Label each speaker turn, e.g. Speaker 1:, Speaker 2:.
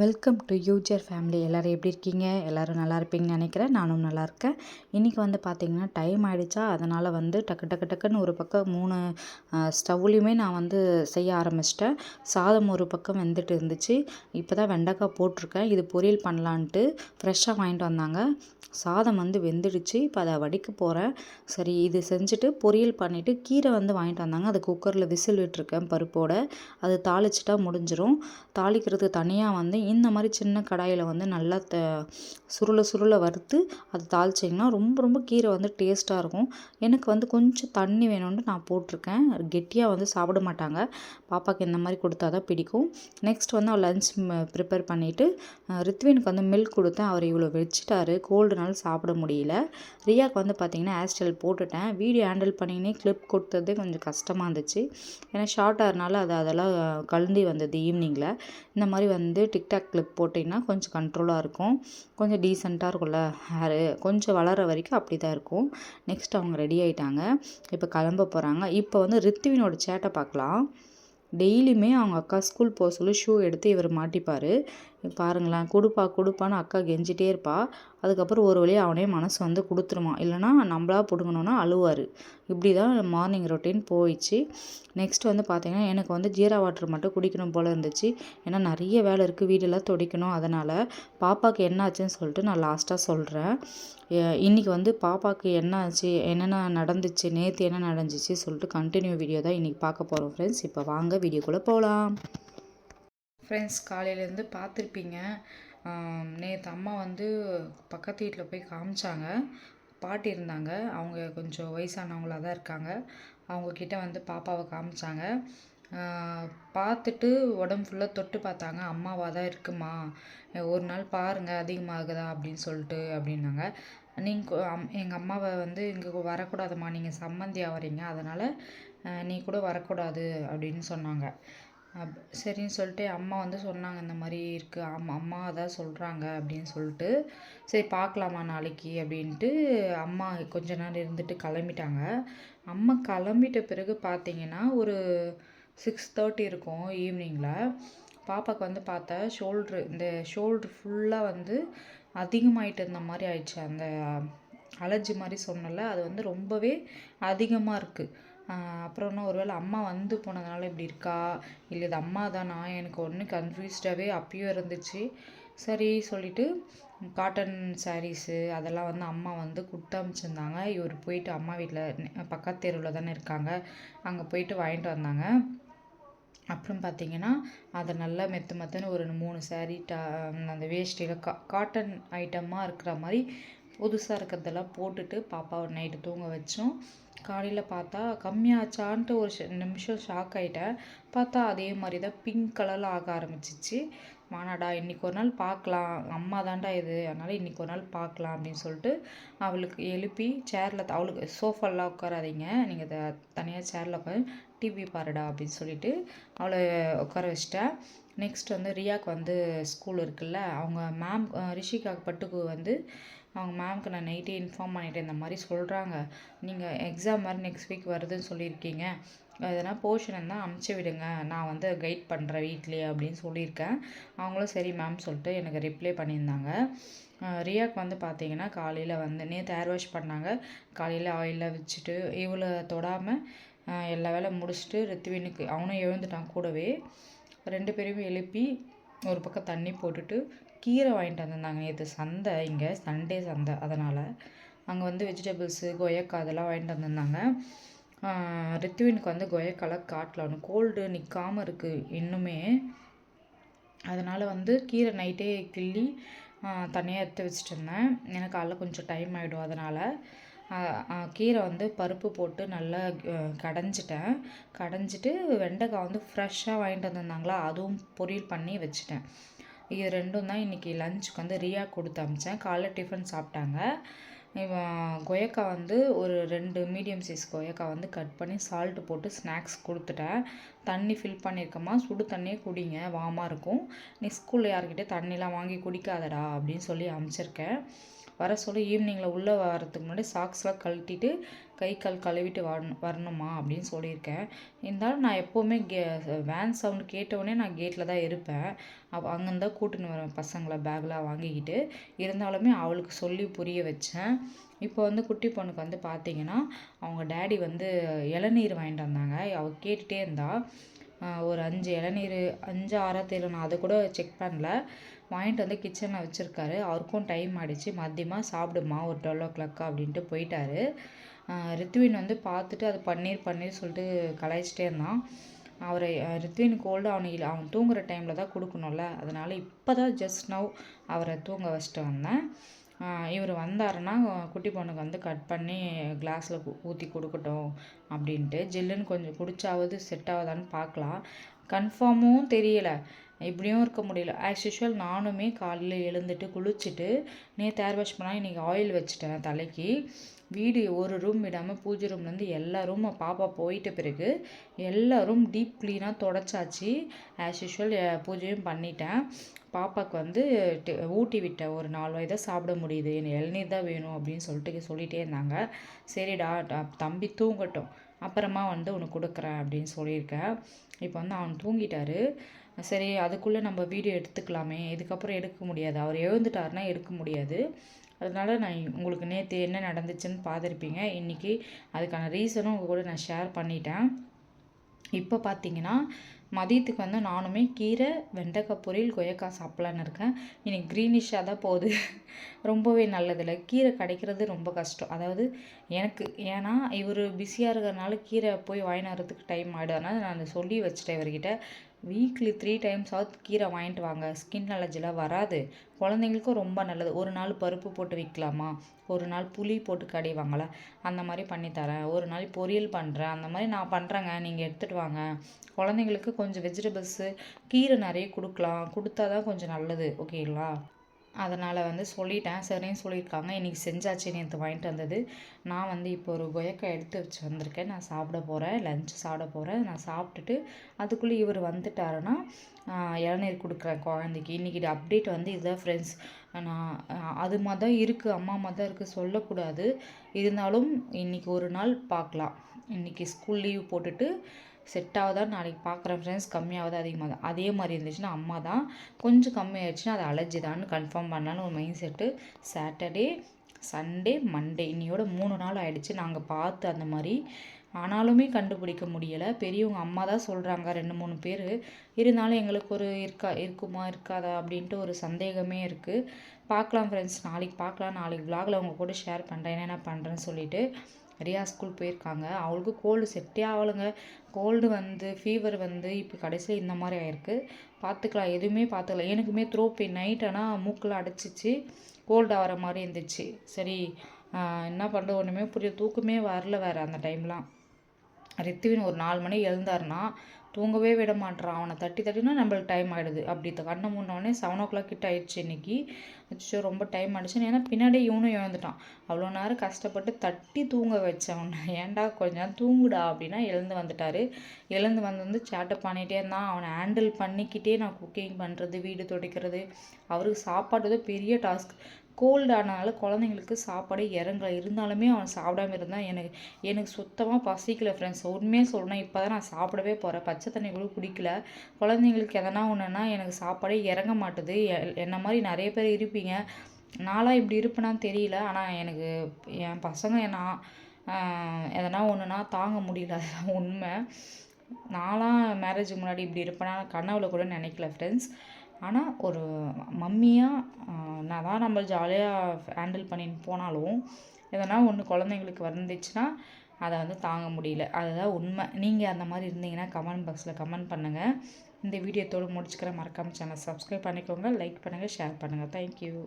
Speaker 1: Welcome to user family எல்லோரும் எப்படி இருக்கீங்க? எல்லோரும் நல்லா இருப்பீங்கன்னு நினைக்கிறேன். நானும் நல்லா இருக்கேன். இன்றைக்கி வந்து பார்த்திங்கன்னா டைம் ஆகிடுச்சா அதனால் வந்து டக்கு டக்கு டக்குன்னு ஒரு பக்கம் மூணு ஸ்டவ்லேயுமே நான் வந்து செய்ய ஆரம்பிச்சிட்டேன். சாதம் ஒரு பக்கம் வெந்துட்டு இருந்துச்சு. இப்போ தான் வெண்டைக்காய் போட்டிருக்கேன். இது பொரியல் பண்ணலான்ட்டு ஃப்ரெஷ்ஷாக வாங்கிட்டு வந்தாங்க. சாதம் வந்து வெந்துடுச்சு. இப்போ அதை வடிக்க போகிறேன் சரி இது செஞ்சுட்டு பொரியல் பண்ணிவிட்டு கீரை வந்து வாங்கிட்டு வந்தாங்க. அது குக்கரில் விசில் விட்டுருக்கேன் பருப்போடு. அது தாளிச்சிட்டா முடிஞ்சிடும் தாளிக்கிறதுக்கு தனியாக வந்து இந்த மாதிரி சின்ன கடாயில் வந்து நல்லா த சுருளை சுருளை வறுத்து அதை தாளிச்சிங்கன்னா ரொம்ப ரொம்ப கீரை வந்து டேஸ்ட்டாக இருக்கும். எனக்கு வந்து கொஞ்சம் தண்ணி வேணும்னு நான் போட்டிருக்கேன். கெட்டியாக வந்து சாப்பிட மாட்டாங்க. பாப்பாவுக்கு இந்த மாதிரி கொடுத்தா தான் பிடிக்கும். நெக்ஸ்ட் வந்து அவள் லஞ்ச் ப்ரிப்பேர் பண்ணிவிட்டு ரித்வினுக்கு வந்து மில்க் கொடுத்தேன். அவர் இவ்வளோ வச்சுட்டாரு கோல்டுனால சாப்பிட முடியல. ரியாவுக்கு வந்து பார்த்திங்கன்னா ஹேர் போட்டுட்டேன். வீடியோ ஹேண்டில் பண்ணினே கிளிப் கொடுத்ததே கொஞ்சம் கஷ்டமாக இருந்துச்சு. ஏன்னா ஷார்ட் ஆகிறனால அது அதெல்லாம் கலந்தி வந்தது ஈவினிங்கில் இந்த மாதிரி வந்து டிக் டிக்டாக் கிளிப் போட்டிங்கன்னா கொஞ்சம் கண்ட்ரோலாக இருக்கும். கொஞ்சம் டீசெண்டாக இருக்கும்ல ஹேரு கொஞ்சம் வளர வரைக்கும் அப்படி தான் இருக்கும். நெக்ஸ்ட் அவங்க ரெடி ஆகிட்டாங்க இப்போ கிளம்ப போகிறாங்க இப்போ வந்து ரித்துவினோட சேட்டை பார்க்கலாம். டெய்லியுமே அவங்க அக்கா ஸ்கூல் போக சொல்லி ஷூ எடுத்து இவர் மாட்டிப்பார். பாருங்களேன் கொடுப்பா கொடுப்பான்னு அக்கா கெஞ்சிட்டே இருப்பா. அதுக்கப்புறம் ஒரு வழியாக அவனே மனசு வந்து கொடுத்துருமா. இல்லைனா நம்மளா பிடுங்கணுன்னா அழுவார். இப்படி தான் மார்னிங் ரொட்டீன் போயிடுச்சு நெக்ஸ்ட் வந்து பார்த்திங்கன்னா எனக்கு வந்து ஜீரா வாட்டர் மட்டும் குடிக்கணும் போல் இருந்துச்சு. ஏன்னா நிறைய வேலை இருக்குது வீடெல்லாம் துடைக்கணும். அதனால் பாப்பாவுக்கு என்ன ஆச்சுன்னு சொல்லிட்டு நான் லாஸ்ட்டாக சொல்கிறேன் இன்றைக்கி வந்து பாப்பாவுக்கு என்ன ஆச்சு என்னென்ன நடந்துச்சு நேற்று என்ன நடந்துச்சு சொல்லிட்டு கண்டினியூ வீடியோ தான் இன்றைக்கி பார்க்க போகிறோம் ஃப்ரெண்ட்ஸ் இப்போ வாங்க வீடியோக்குள்ளே போகலாம் ஃப்ரெண்ட்ஸ் காலையிலேருந்து பார்த்துருப்பீங்க. நேற்று அம்மா வந்து பக்கத்து வீட்டில் போய் காமிச்சாங்க. பாட்டி இருந்தாங்க. அவங்க கொஞ்சம் வயசானவங்களாக தான் இருக்காங்க. அவங்கக்கிட்ட வந்து பாப்பாவை காமிச்சாங்க. பார்த்துட்டு உடம்பு ஃபுல்லாக தொட்டு பார்த்தாங்க. அம்மாவாக தான் இருக்குமா? ஒரு நாள் பாருங்கள் அதிகமாகுதா? அப்படின்னு சொல்லிட்டு அப்படின்னாங்க. நீங்கள் அம் எங்கள் அம்மாவை வந்து இங்கே வரக்கூடாதும்மா. நீங்கள் சம்மந்தி ஆகிறீங்க அதனால் நீ கூட வரக்கூடாது அப்படின்னு சொன்னாங்க. அப் சரின்னு சொல்லிட்டு அம்மா வந்து சொன்னாங்க இந்த மாதிரி இருக்குது அம்மா அம்மா அதான் சொல்கிறாங்க அப்படின்னு சொல்லிட்டு சரி பார்க்கலாமா நாளைக்கு அப்படின்ட்டு அம்மா கொஞ்ச நேரம் இருந்துட்டு கிளம்பிட்டாங்க. அம்மா கிளம்பிட்ட பிறகு பார்த்தீங்கன்னா ஒரு சிக்ஸ் தேர்ட்டி இருக்கும் ஈவினிங்கில் பாப்பாவுக்கு வந்து பார்த்தா ஷோல்ட்ரு இந்த ஷோல்ட்ரு ஃபுல்லாக வந்து அதிகமாயிட்டு இருந்த மாதிரி ஆயிடுச்சு. அந்த அலர்ஜி மாதிரி சொன்னல அது வந்து ரொம்பவே அதிகமாக இருக்குது அப்புறம் இன்னும் ஒருவேளை அம்மா வந்து போனதுனால இப்படி இருக்கா? இல்லை இது அம்மா தானா எனக்கு ஒன்று கன்ஃபியூஸ்டாகவே அப்பயும் இருந்துச்சு. சரி சொல்லிவிட்டு காட்டன் சாரீஸு அதெல்லாம் வந்து அம்மா வந்து கொடுத்து அனுப்பிச்சிருந்தாங்க இவர் போயிட்டு அம்மா வீட்டில் பக்கத்து தெருவில் தானே இருக்காங்க. அங்கே போயிட்டு வாங்கிட்டு வந்தாங்க. அப்புறம் பார்த்தீங்கன்னா அதை நல்லா மெத்து மெத்துன்னு ஒரு மூணு சேரீ டா அந்த வேஷ்டியில் கா காட்டன் ஐட்டமாக இருக்கிற மாதிரி புதுசாக இருக்கிறதெல்லாம் போட்டுட்டு பாப்பாவை நைட்டு தூங்க வச்சோம். காலையில் பார்த்தா கம்மியாச்சான்ட்டு ஒரு நிமிஷம் ஷாக் ஆகிட்டேன் பார்த்தா அதே மாதிரி தான் பிங்க் கலரில் ஆக ஆரம்பிச்சிச்சு. வானாடா இன்றைக்கி ஒரு நாள் பார்க்கலாம். அம்மா தாண்டா இது. அதனால் இன்றைக்கி ஒரு நாள் பார்க்கலாம் அப்படின்னு சொல்லிட்டு அவளுக்கு எழுப்பி சேரில் அவளுக்கு சோஃபாலாம் உட்காராதீங்க. நீங்கள் தனியாக சேரில் உட்காந்து டிவி பாருடா அப்படின்னு சொல்லிட்டு அவளை உட்கார வச்சிட்டேன். நெக்ஸ்ட் வந்து ரியாக்கு வந்து ஸ்கூல் இருக்குல்ல. அவங்க மேம் ரிஷிகா பட்டுக்கு வந்து அவங்க மேம்க்கு நான் நைட்டே இன்ஃபார்ம் பண்ணிவிட்டேன் இந்த மாதிரி சொல்கிறாங்க நீங்கள் எக்ஸாம் மாதிரி நெக்ஸ்ட் வீக் வருதுன்னு சொல்லியிருக்கீங்க. எதனா போர்ஷன் இருந்தால் அமுச்சு விடுங்க. நான் வந்து கைட் பண்ணுறேன் வீட்லேயே அப்படின்னு சொல்லியிருக்கேன். அவங்களும் சரி மேம் சொல்லிட்டு எனக்கு ரிப்ளை பண்ணியிருந்தாங்க. ரியாக் வந்து பார்த்தீங்கன்னா காலையில் வந்து நேற்று ஏர் வாஷ் பண்ணாங்க. காலையில் ஆயிலில் வச்சுட்டு இவ்வளோ தொடாமல் எல்லா வேலை முடிச்சுட்டு ரித்வினுக்கு அவனும் எழுந்துட்டான் கூடவே. ரெண்டு பேரையும் எழுப்பி ஒரு பக்கம் தண்ணி போட்டுட்டு கீரை வாங்கிட்டு வந்திருந்தாங்க. நேற்று சந்தை இங்கே சண்டே சந்தை. அதனால் அங்கே வந்து வெஜிடபிள்ஸு கொய்யாக்காய் அதெல்லாம் வாங்கிட்டு வந்திருந்தாங்க. ரித்துவினுக்கு வந்து கொயக்காலாம் காட்டில். ஒன்று கோல்டு நிற்காமல் இருக்குது இன்னுமே. அதனால் வந்து கீரை நைட்டே கிள்ளி தனியாக எடுத்து வச்சுட்டு இருந்தேன். எனக்கு காலைல கொஞ்சம் டைம் ஆகிடும் அதனால் கீரை வந்து பருப்பு போட்டு நல்லா கடைஞ்சிட்டேன். கடைஞ்சிட்டு வெண்டைக்காய் வந்து ஃப்ரெஷ்ஷாக வாங்கிட்டு வந்திருந்தாங்களா? அதுவும் பொரியல் பண்ணி வச்சுட்டேன். இது ரெண்டும் தான் இன்றைக்கி லஞ்சுக்கு வந்து ரியா கொடுத்து அமிச்சேன். காலைல டிஃபன் சாப்பிட்டாங்க. இவன் கொயக்கா வந்து ஒரு ரெண்டு மீடியம் சைஸ் கொயக்கா வந்து கட் பண்ணி சால்ட்டு போட்டு ஸ்நாக்ஸ் கொடுத்துட்டேன். தண்ணி ஃபில் பண்ணியிருக்கம்மா சுடு தண்ணியே குடிங்க. வாமாக இருக்கும். நீ ஸ்கூலில் யார்கிட்டே தண்ணிலாம் வாங்கி குடிக்காதடா அப்படின்னு சொல்லி அமுச்சிருக்கேன். வர சொல்ல ஈவினிங்கில் உள்ளே வரதுக்கு முன்னாடி சாக்ஸ்லாம் கழட்டிட்டு கை கால் கழுவிட்டு வரணும் வரணுமா அப்படின்னு சொல்லியிருக்கேன். இருந்தாலும் நான் எப்போவுமே கே வேன் சவுண்டு கேட்டவுடனே நான் கேட்டில் தான் இருப்பேன். அப்போ அங்கேருந்து தான் கூட்டின்னு வருவேன் பசங்களை பேக்லாம் வாங்கிக்கிட்டு. இருந்தாலுமே அவளுக்கு சொல்லி புரிய வச்சேன். இப்போ வந்து குட்டி பொண்ணுக்கு வந்து பார்த்தீங்கன்னா அவங்க டேடி வந்து இளநீர் வாங்கிட்டு வந்தாங்க. அவள் கேட்டுகிட்டே இருந்தா ஒரு அஞ்சு இளநீர் அஞ்சு ஆறா தெரியல நான் அதை கூட செக் பண்ணல. வாங்கிட்டு வந்து கிச்சனில் வச்சுருக்காரு. அவருக்கும் டைம் ஆயிடுச்சு. மதியமாக சாப்பிடுமா ஒரு டுவெல் ஓ கிளாக்கா அப்படின்ட்டு போயிட்டாரு. ரித்வின் வந்து பார்த்துட்டு அது பன்னீர் பன்னீர் சொல்லிட்டு கலாய்ச்சிட்டே இருந்தான். அவரை ரித்வின் கோல்டு அவனுக்கு அவன் தூங்குகிற டைமில் தான் கொடுக்கணும்ல. அதனால் இப்போ தான் ஜஸ்ட் நவ் அவரை தூங்க வச்சுட்டு வந்தேன். இவர் வந்தாருன்னா குட்டி பொண்ணுக்கு வந்து கட் பண்ணி கிளாஸில் ஊற்றி கொடுக்கட்டும் அப்படின்ட்டு ஜில்லுன்னு கொஞ்சம் குடிச்சாவது செட் ஆகுதான்னு பார்க்கலாம். கன்ஃபார்மும் தெரியலை. இப்படியும் இருக்க முடியல. ஆஸ் யூஷுவல் நானுமே காலையில் எழுந்துட்டு குளிச்சுட்டு நேற்று ஏர் வாஷ் பண்ணால் இன்றைக்கி ஆயில் வச்சுட்டேன் தலைக்கு. வீடு ஒரு ரூம் விடாமல் பூஜை ரூம்லேருந்து எல்லா ரூமும் பாப்பா போயிட்ட பிறகு எல்லா ரூம் டீப் க்ளீனாக தொடச்சாச்சு. ஆஸ் யூஷுவல் பூஜையும் பண்ணிட்டேன். பாப்பாவுக்கு வந்து டி- ஊட்டி விட்டேன் ஒரு நாலு வயதாக சாப்பிட முடியுது. எனக்கு இளநீர் தான் வேணும் அப்படின்னு சொல்லிட்டு சொல்லிகிட்டே இருந்தாங்க. சரிடா தம்பி தூங்கட்டும். அப்புறமா வந்து உனக்கு கொடுக்குறேன் அப்படின்னு சொல்லியிருக்கேன். இப்போ வந்து அவன் தூங்கிட்டாரு. சரி அதுக்குள்ளே நம்ம வீடியோ எடுத்துக்கலாமே. இதுக்கப்புறம் எடுக்க முடியாது. அவர் எழுந்துட்டாருன்னா எடுக்க முடியாது. அதனால் நான் உங்களுக்கு நேற்று என்ன நடந்துச்சுன்னு பார்த்துருப்பீங்க. இன்றைக்கி அதுக்கான ரீசனும் உங்கள் கூட நான் ஷேர் பண்ணிட்டேன். இப்போ பார்த்தீங்கன்னா மதியத்துக்கு வந்து நானுமே கீரை வெண்டைக்காய் பொரியல் கொய்யாக்காய் சாப்பிட்லான்னு இருக்கேன். இன்னைக்கு க்ரீனிஷாக தான் போகுது. ரொம்பவே நல்லதில்லை. கீரை கிடைக்கிறது ரொம்ப கஷ்டம். அதாவது எனக்கு ஏன்னா இவர் பிஸியாக இருக்கிறனால கீரை போய் வாங்கிட்டு வரதுக்கு டைம் ஆகிடும் அதனால் நான் சொல்லி வச்சுட்டேன் இவர்கிட்ட. வீக்லி த்ரீ டைம்ஸ் ஆகுது கீரை வாங்கிட்டு வாங்க. ஸ்கின் அலர்ஜிலாம் வராது. குழந்தைங்களுக்கும் ரொம்ப நல்லது. ஒரு நாள் பருப்பு போட்டு விற்கலாமா? ஒரு நாள் புளி போட்டு கடைவாங்களா அந்த மாதிரி பண்ணித்தரேன் ஒரு நாள் பொரியல் பண்ணுறேன் அந்த மாதிரி நான் பண்ணுறேங்க நீங்கள் எடுத்துகிட்டு வாங்க. குழந்தைங்களுக்கு கொஞ்சம் வெஜிடபிள்ஸு கீரை நிறைய கொடுக்கலாம். கொடுத்தா தான் கொஞ்சம் நல்லது ஓகேங்களா அதனால் வந்து சொல்லிட்டேன். சரின்னு சொல்லியிருக்காங்க. இன்றைக்கி செஞ்சாச்சு நேற்று வாங்கிட்டு வந்தது. நான் வந்து இப்போ ஒரு கொயக்காய் எடுத்து வச்சு வந்திருக்கேன். நான் சாப்பிட போகிறேன் லஞ்ச் சாப்பிட போகிறேன் நான் சாப்பிட்டுட்டு அதுக்குள்ளே இவர் வந்துட்டாருன்னா இளநீர் கொடுக்குறேன் குழந்தைக்கு. இன்றைக்கி அப்டேட் வந்து இதுதான் ஃப்ரெண்ட்ஸ் நான் அது மாதிரி தான் இருக்குது அம்மா மாதிரி தான் இருக்குது சொல்லக்கூடாது. இருந்தாலும் இன்றைக்கி ஒரு நாள் பார்க்கலாம். இன்றைக்கி ஸ்கூல் லீவ் போட்டுட்டு செட் ஆகுதா நாளைக்கு பார்க்குறேன் ஃப்ரெண்ட்ஸ் கம்மியாகுது அதிகமாக தான் அதே மாதிரி இருந்துச்சுன்னா அம்மா தான் கொஞ்சம் கம்மியாயிடுச்சுன்னா அது அலர்ஜி தான் கன்ஃபார்ம் பண்ணலான்னு ஒரு mind set Saturday Sunday Monday இன்னையோட மூணு நாள் ஆயிடுச்சு. நாங்கள் பார்த்து அந்த மாதிரி ஆனாலுமே கண்டுபிடிக்க முடியலை. பெரியவங்க அம்மா தான் சொல்கிறாங்க ரெண்டு மூணு பேர். இருந்தாலும் எங்களுக்கு ஒரு இருக்கா இருக்குமா இருக்காதா அப்படின்ட்டு ஒரு சந்தேகமே இருக்குது பார்க்கலாம் ஃப்ரெண்ட்ஸ் நாளைக்கு பார்க்கலாம். நாளைக்கு விலாகில் அவங்க கூட ஷேர் பண்ணுறேன் என்னென்ன பண்ணுறேன்னு சொல்லிட்டு ரியா ஸ்கூல் போயிருக்காங்க. அவளுக்கு கோல்டு செட்டே ஆகலைங்க. கோல்டு வந்து ஃபீவர் வந்து இப்போ கடைசியில் இந்த மாதிரி ஆயிருக்கு. பார்த்துக்கலாம் எதுவுமே பார்த்துக்கலாம் எனக்குமே த்ரோ பெயின் நைட் ஆனால் மூக்கில் அடைச்சிச்சு. கோல்டு ஆகிற மாதிரி இருந்துச்சு. சரி என்ன பண்ணுறது ஒன்றுமே புரிய தூக்கமே வரல வேறு அந்த டைம்லாம் ரித்துவின் ஒரு நாலு மணி எழுந்தாருன்னா தூங்கவே விட மாட்டான் அவனை தட்டி தட்டினா நம்மளுக்கு டைம் ஆகிடுது அப்படி த- கண்ணை முன்னோடனே செவன் ஓ கிளாக் கிட்ட ஆயிடுச்சு இன்னைக்கு. அச்சோ ரொம்ப டைம் ஆயிடுச்சு ஏன்னா பின்னாடி இவனும் எழுந்துட்டான். அவ்வளோ நேரம் கஷ்டப்பட்டு தட்டி தூங்க வச்சவன். ஏன்டா கொஞ்ச நேரம் தூங்குடா அப்படின்னா எழுந்து வந்துட்டார். எழுந்து வந்து வந்து சேட்டை பண்ணிகிட்டே இருந்தான். அவனை ஹேண்டில் பண்ணிக்கிட்டே நான் குக்கிங் பண்ணுறது வீடு துடைக்கிறது. அவருக்கு சாப்பாடு தான் பெரிய டாஸ்க் கோல்டு குழந்தைங்களுக்கு சாப்பாடே இறங்கல. இருந்தாலுமே அவன் சாப்பிடாம இருந்தான் எனக்கு எனக்கு சுத்தமாக பசிக்கல ஃப்ரெண்ட்ஸ் உண்மையாக சொல்லணும் இப்போ தான் நான் சாப்பிடவே போகிறேன் பச்சை தண்ணி கூட குடிக்கல. குழந்தைங்களுக்கு எதனா ஒன்றுனா எனக்கு சாப்பாடே இறங்க மாட்டுது. எ- என்ன மாதிரி நிறைய பேர் இருப்பீங்க. நாளாக இப்படி இருப்பேனான்னு தெரியல. ஆனால் எனக்கு என் பசங்க நான் எதனா ஒன்றுனா தாங்க முடியல. அதுதான் உண்மை. நான்லாம் மேரேஜுக்கு முன்னாடி இப்படி இருப்பேனா கனவுல கூட நினைக்கல ஃப்ரெண்ட்ஸ் ஆனால் ஒரு மம்மியாக நான் தான் நம்ம ஜாலியாக ஹேண்டில் பண்ணின்னு போனாலும் எதனா ஒன்று குழந்தைங்களுக்கு வந்துச்சுன்னா அதை வந்து தாங்க முடியல. அதுதான் உண்மை. நீங்கள் அந்த மாதிரி இருந்தீங்கன்னா கமெண்ட் பாக்ஸில் கமெண்ட் பண்ணுங்கள் இந்த வீடியோத்தோடு முடிச்சுக்கிறேன். மறக்காமல் சேனல் சப்ஸ்கிரைப் பண்ணிக்கோங்க. லைக் பண்ணுங்கள் ஷேர் பண்ணுங்கள் தேங்க்யூ